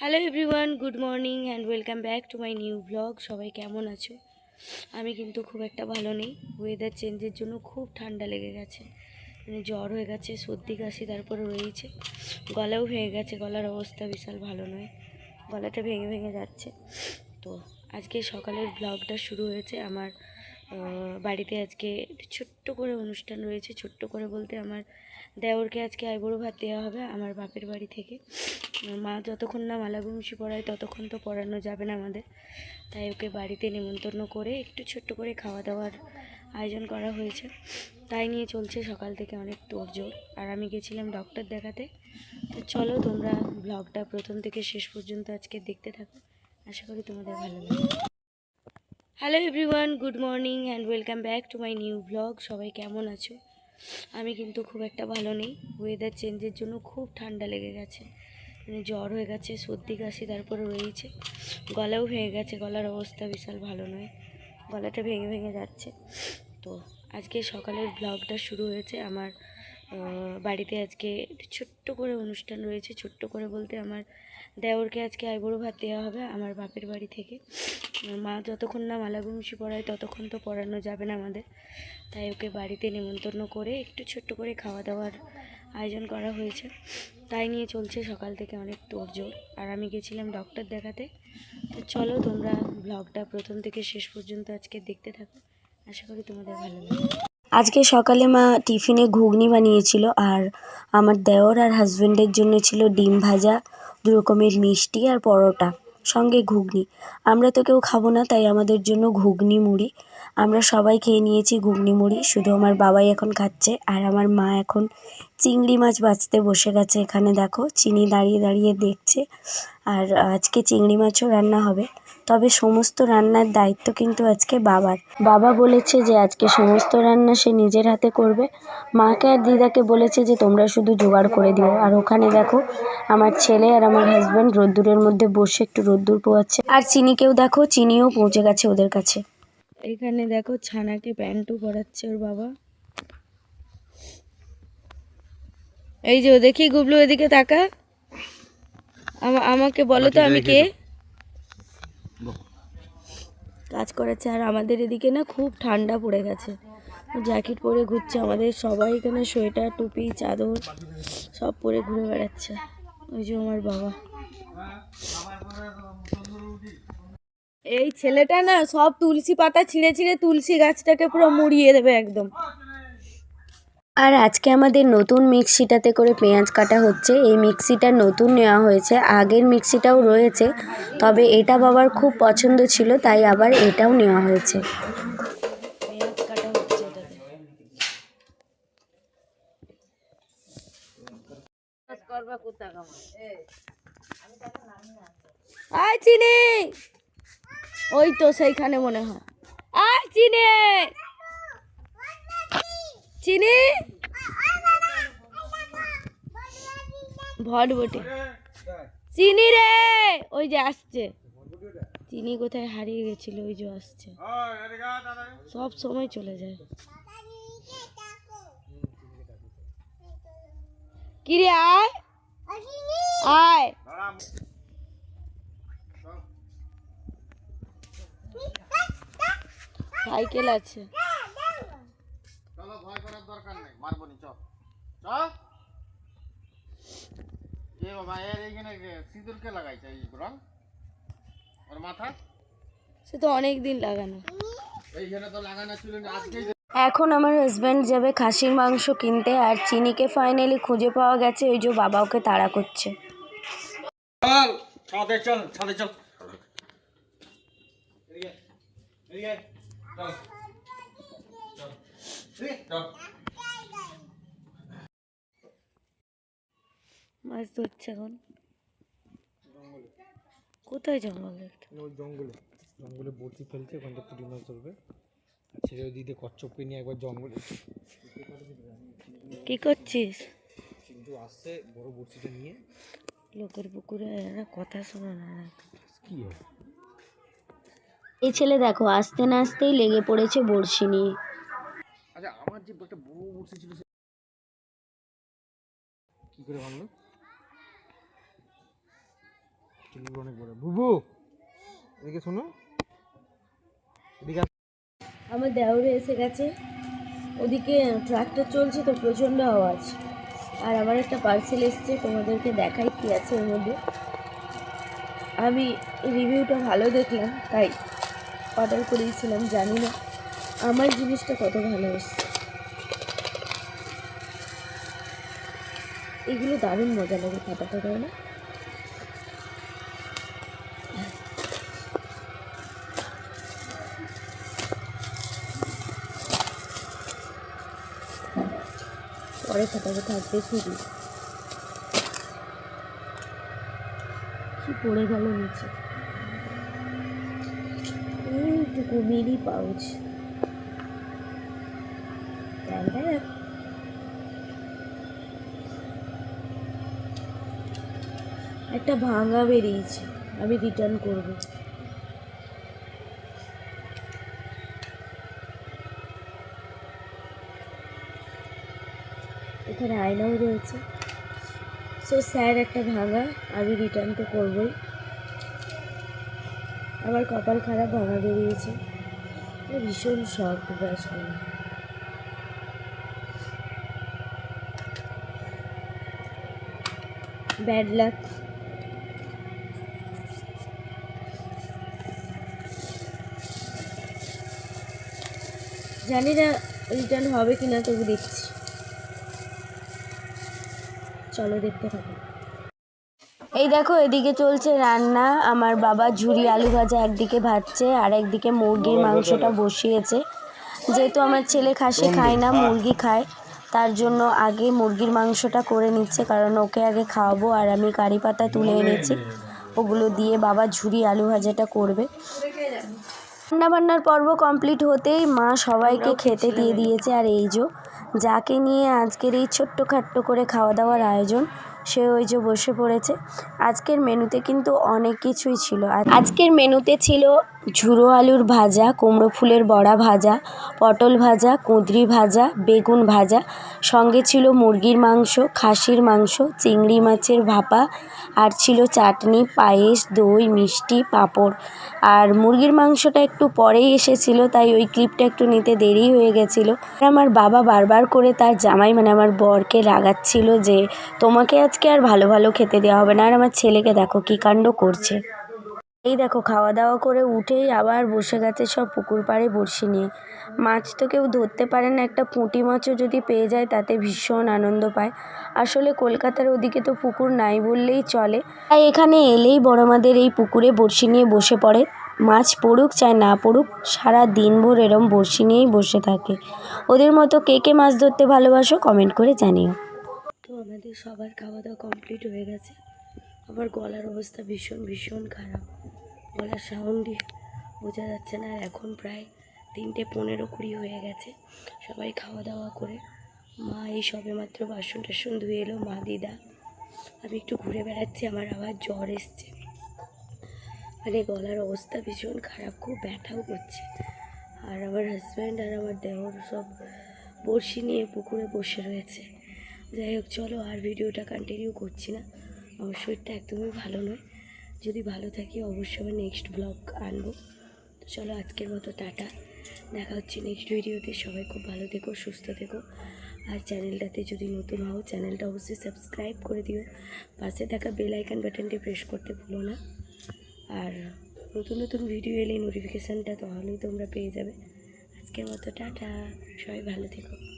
Hello everyone good morning and welcome back to my new blog সবাই কেমন আছো? আমি কিন্তু খুব একটা ভালো নেই। ওয়েদার চেঞ্জের জন্য খুব ঠান্ডা লেগে গেছে। মানে জ্বর হয়ে গেছে, সর্দি, কাশি, তারপরে রয়েছে। গলাও ভেঙে গেছে, গলার অবস্থা বিশাল ভালো নয়। গলাটা ভেঙে ভেঙে যাচ্ছে। তো আজকে সকালের ব্লগটা শুরু হয়েছে। আমার বাড়িতে আজকে ছোট্ট করে অনুষ্ঠান রয়েছে। ছোট্ট করে বলতে আমার দেওরকে আজকে আইবুড়ো ভাত দেওয়া হবে আমার বাপের বাড়ি থেকে। মা যতক্ষণ না মালাগুমসি পড়ায় ততক্ষণ তো পড়ানো যাবে না আমাদের। তাই ওকে বাড়িতে নেমন্তন্ন করে একটু ছোট্ট করে খাওয়া দাওয়ার আয়োজন করা হয়েছে। তাই নিয়ে চলছে সকাল থেকে অনেক তোড়জোড়। আর আমি গেছিলাম ডক্টর দেখাতে। তো চলো তোমরা ব্লগটা প্রথম থেকে শেষ পর্যন্ত আজকে দেখতে থাকো। আশা করি তোমাদের ভালো লাগবে। Hello everyone good morning and welcome back to my new blog সবাই কেমন আছো? আমি কিন্তু খুব একটা ভালো নেই। ওয়েদার চেঞ্জের জন্য খুব ঠান্ডা লেগে গেছে। মানে জ্বর হয়ে গেছে, সর্দি, কাশি, তারপরে রয়েছে। গলাও ভেঙে গেছে, গলার অবস্থা বিশাল ভালো নয়। গলাটা ভেঙে ভেঙে যাচ্ছে। তো আজকে সকালের ব্লগটা শুরু হয়েছে আমার বাড়িতে আজকে ছোট্ট করে অনুষ্ঠান রয়েছে। ছোট্ট করে বলতে আমার দেওরকে আজকে আইবুড়ো ভাত দেওয়া হবে আমার বাপের বাড়ি থেকে। মা যতক্ষণ না মালাগুমসি পড়ায় ততক্ষণ তো পড়ানো যাবে না আমাদের। তাই ওকে বাড়িতে নেমন্তন্ন করে একটু ছোট্ট করে খাওয়া দাওয়ার আয়োজন করা হয়েছে। তাই নিয়ে চলছে সকাল থেকে অনেক তোড়জোড়। আর আমি গেছিলাম ডক্টর দেখাতে। তো চলো তোমরা ব্লগটা প্রথম থেকে শেষ পর্যন্ত আজকে দেখতে থাকো। আশা করি তোমাদের ভালো লাগবে। আজকে সকালে মা টিফিনে ঘুগনি বানিয়েছিল আর আমার দেওর আর হাজব্যান্ডের জন্য ছিল ডিম ভাজা, দু রকমের মিষ্টি আর পরোটা, সঙ্গে ঘুগনি। আমরা তো কেউ খাব না, তাই আমাদের জন্য ঘুগনি মুড়ি। আমরা সবাই খেয়ে নিয়েছি ঘুগনি মুড়ি, শুধু আমার বাবাই এখন খাচ্ছে আর আমার মা এখন চিংড়ি মাছ বাছতে বসে গেছে এখানে, দেখো। চিনি দাঁড়িয়ে দাঁড়িয়ে দেখছে। আর আজকে চিংড়ি মাছও রান্না হবে। তবে সমস্ত রান্নার দায়িত্ব কিন্তু আজকে বাবার। বাবা বলেছে যে, আজকে সমস্ত রান্না সে নিজের হাতে করবে। মাকে আর দিদাকে বলেছে যে, তোমরা শুধু জোগাড় করে দিও। আর ওখানে দেখো, আমার ছেলে আর আমার হাজব্যান্ড রোদ্দুরের মধ্যে বসে একটু রোদ্দুর পোয়াচ্ছে। আর চিনিকেও দেখো, চিনিও পৌঁছে গেছে ওদের কাছে। এখানে দেখো, ছানাকে প্যান্টও পরাচ্ছে ওর বাবা। এই যে দেখি গুবলু এদিকে তাকা। আমা- আমাকে বলো তো আমি কে? কাজ করেছে আর আমাদের এদিকে না খুব ঠান্ডা পড়ে গেছে। জ্যাকেট পরে ঘুরছে আমাদের সবাই এখানে, সোয়েটার, টুপি, চাদর সব পরে ঘুরে বেড়াচ্ছে। ওই যে আমার বাবা। এই ছেলেটা না সব তুলসী পাতা ছিঁড়ে ছিঁড়ে তুলসী গাছটাকে পুরো মুড়িয়ে দেবে একদম। আর আজকে আমাদের নতুন মিক্সিটাতে করে পেঁয়াজ কাটা হচ্ছে। এই মিক্সিটা নতুন নেওয়া হয়েছে। আগের মিক্সিটাও রয়েছে, তবে এটা বাবার খুব পছন্দ ছিল, তাই আবার এটাও নেওয়া হয়েছে। চিনি! ওই তো সেইখানে মনে হয়। আয় চিনি! চিনি? চিনি রে! ওই যে আসছে। চিনি কোথায় হারিয়ে গেছিল? ওই যে আসছে। সব সময় চলে যায়। কিরে আয়। আয়। সাইকেল আছে। ভয় করার দরকার নেই মারবো নি চল চ। এ বাবা এর এইখানে কে- লাগাইছে এই রং ওর মাথা? সে তো অনেক দিন লাগানো। এইখানে তো লাগানো ছিল না আজকেই এখন আমার হাজব্যান্ড যাবে খাসির মাংস কিনতে আর চিনিকে ফাইনালি খুঁজে পাওয়া গেছে ওই যে বাবা ওকে তাড়া করছে। চল ছাদে চল ছাদে চল। এদিকে, এদিকে, চল। চল। মাছ ধরছে এখন। কোথায় জঙ্গল জঙ্গলে জঙ্গলে বড়শি ফেলছে ওখান থেকে পুঁটি মাছ ধরবে। ছেড়ে দিতে কচ্ছপকে নিয়ে একবার জঙ্গলে। কি করছিস? কিন্তু আসছে বড় বড়শিটা নিয়ে। লোকের পুকুরে এরা কথা শোনো না। কি হয়? এই ছেলে দেখো আসতে না আসতেই লেগে পড়েছে বড়শি নিয়ে। আচ্ছা আমার যে একটা বড় বড়শি ছিল কি করে ভাঙলো? অনেক বড়। বুবু, এদিকে শোনো। আমার এসে গেছে। ওদিকে ট্রাক্টর চলছে তো, প্রচণ্ড আওয়াজ। আর আমার একটা পার্সেল এসছে, তোমাদেরকে দেখাই কি আছে এর মধ্যে। আমি রিভিউটা ভালো দেখলাম, তাই অর্ডার করেছিলাম, জানি না। আমার জিনিসটা কত ভালো এসছে এগুলো দারুণ মজা লাগে খাটাতে তাই না? পরে ফাটাতে থাকবে খুবই কি পড়ে গেল নিচে। Mini pouch. একটা ভাঙা বেরিয়েছে, আমি রিটার্ন করব। এখানে আয়নাও রয়েছে। সো স্যার, একটা ভাঙা, আমি রিটার্ন তো করবই। আমার কপাল খারাপ, ভাঙা বেরিয়েছে। ভীষণ শখ ব্রাশ করে। ব্যাড লাক জানি না রিটার্ন হবে কি না তবু দেখছি। চলো দেখতে থাকো। এই দেখো এদিকে চলছে রান্না। আমার বাবা ঝুরি আলু ভাজা একদিকে ভাজছে আর একদিকে মুরগির মাংসটা বসিয়েছে। যেহেতু আমার ছেলে খাসি খায় না মুরগি খায় তার জন্য আগে মুরগির মাংসটা করে নিচ্ছে কারণ ওকে আগে খাওয়াবো আর আমি কারি পাতা তুলে এনেছি। ওগুলো দিয়ে বাবা ঝুরি আলু ভাজাটা করবে। রান্না বান্নার পর্ব কমপ্লিট হতেই মা সবাইকে খেতে দিয়ে দিয়েছে। আর এই যে যাকে নিয়ে আজকের এই ছোট্ট খাট্ট করে খাওয়া দাওয়ার আয়োজন সে ওই যে বসে পড়েছে। আজকের মেনুতে কিন্তু অনেক কিছুই ছিল। আজকের মেনুতে ছিল ঝুরো আলুর ভাজা, কুমড়ো ফুলের বড়া ভাজা, পটল ভাজা, কুঁদরি ভাজা, বেগুন ভাজা। সঙ্গে ছিল মুরগির মাংস, খাসির মাংস, চিংড়ি মাছের ভাপা। আর ছিল চাটনি, পায়েস, দই, মিষ্টি, পাঁপড়। আর মুরগির মাংসটা একটু পরেই এসেছিল, তাই ওই ক্লিপটা একটু নিতে দেরি হয়ে গেছিল। আমার বাবা বারবার করে তার জামাই মানে আমার বরকে রাগাচ্ছিল যে, তোমাকে আজকে আর ভালো ভালো খেতে দেওয়া হবে না। আর আমার ছেলেকে দেখো কী কাণ্ড করছে। এই দেখো, খাওয়া দাওয়া করে উঠেই আবার বসে গেছে সব পুকুর পাড়ে বড়শি নিয়ে। মাছ তো কেউ ধরতে পারে না, একটা পুঁটি মাছও যদি পেয়ে যায় তাতে ভীষণ আনন্দ পায়। আসলে কলকাতার ওদিকে তো পুকুর নাই বললেই চলে। তাই এখানে এলেই বড় মাদের এই পুকুরে বড়শি নিয়ে বসে পড়ে। মাছ পড়ুক চাই না পড়ুক, সারা দিনভর এরম বড়শি নিয়েই বসে থাকে। ওদের মতো কে কে মাছ ধরতে ভালোবাসো কমেন্ট করে জানিও। আমাদের সবার খাওয়া দাওয়া কমপ্লিট হয়ে গেছে। আমার গলার অবস্থা ভীষণ ভীষণ খারাপ। গলার সাউন্ডই বোঝা যাচ্ছে না। আর এখন প্রায় তিনটে পনেরো কুড়ি হয়ে গেছে সবাই খাওয়া দাওয়া করে। মা এই সবে মাত্র বাসন টাসন ধুয়ে এলো। মা, দিদা, আমি একটু ঘুরে বেড়াচ্ছি। আমার আবার জ্বর এসছে। মানে গলার অবস্থা ভীষণ খারাপ। খুব ব্যথাও করছে। আর আমার হাজব্যান্ড আর আমার দেওর সব বড়শি নিয়ে পুকুরে বসে রয়েছে। যাই হোক, চলো আর ভিডিওটা কন্টিনিউ করছি না। আমার শরীরটা একদমই ভালো নয়। যদি ভালো থাকি, অবশ্যই আমি নেক্সট ব্লগ আনব। তো চলো, আজকের মতো টাটা। দেখা হচ্ছে নেক্সট ভিডিওতে সবাই খুব ভালো থেকো, সুস্থ থেকো। আর চ্যানেলটাতে যদি নতুন হও চ্যানেলটা অবশ্যই সাবস্ক্রাইব করে দিও। পাশে থাকা বেল আইকন বাটনটি প্রেস করতে ভুলো না। আর নতুন নতুন ভিডিও এলে নোটিফিকেশানটা তাহলেই তোমরা পেয়ে যাবে। আজকের মতো টাটা। সবাই ভালো থেকো।